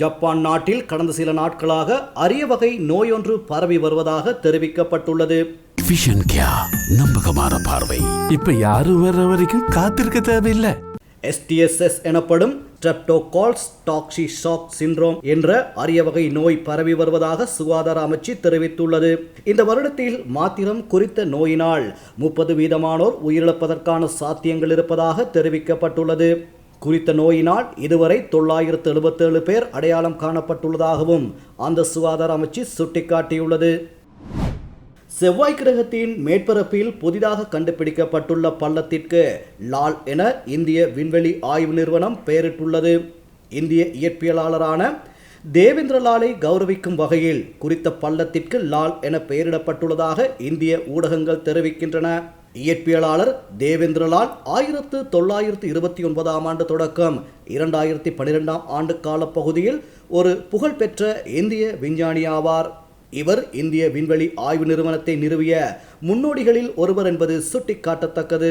Japan நாட்டில் கடந்த சில நாட்களாக அரிய வகை நோயொன்று பரவி வருவதாக தெரிவிக்கப்பட்டுள்ளது. நம்பகமான பார்வை இப்ப யாரும் வர்ற வரைக்கும் காத்திருக்க தேவையில்லை. எஸ்டிஎஸ்எஸ் எனப்படும் ஸ்ட்ரெப்டோகால்ஸ் டாக்ஸி ஷாக் சிண்ட்ரோம் என்ற அரிய வகை நோய் பரவி வருவதாக சுகாதார அமைச்சு தெரிவித்துள்ளது. இந்த வருடத்தில் மாத்திரம் குறித்த நோயினால் முப்பது வீதமானோர் உயிரிழப்பதற்கான சாத்தியங்கள் இருப்பதாக தெரிவிக்கப்பட்டுள்ளது. குறித்த நோயினால் இதுவரை தொள்ளாயிரத்து எழுபத்தேழு பேர் அடையாளம் காணப்பட்டுள்ளதாகவும் அந்த சுகாதார அமைச்சு சுட்டிக்காட்டியுள்ளது. செவ்வாய் கிரகத்தின் மேற்பரப்பில் புதிதாக கண்டுபிடிக்கப்பட்டுள்ள பள்ளத்திற்கு லால் என இந்திய விண்வெளி ஆய்வு நிறுவனம் பெயரிட்டுள்ளது. இந்திய இயற்பியலாளரான தேவேந்திரலாலை கௌரவிக்கும் வகையில் குறித்த பள்ளத்திற்கு லால் என பெயரிடப்பட்டுள்ளதாக இந்திய ஊடகங்கள் தெரிவிக்கின்றன. இயற்பியலாளர் தேவேந்திரலால் ஆயிரத்து தொள்ளாயிரத்து இருபத்தி ஒன்பதாம் ஆண்டு தொடக்கம். இரண்டாயிரத்தி பன்னிரெண்டாம் ஆண்டு கால பகுதியில் ஒரு புகழ்பெற்ற இந்திய விஞ்ஞானி ஆவார். இவர் இந்திய விண்வெளி ஆய்வு நிறுவனத்தை நிறுவிய முன்னோடிகளில் ஒருவர் என்பது சுட்டிக்காட்டத்தக்கது.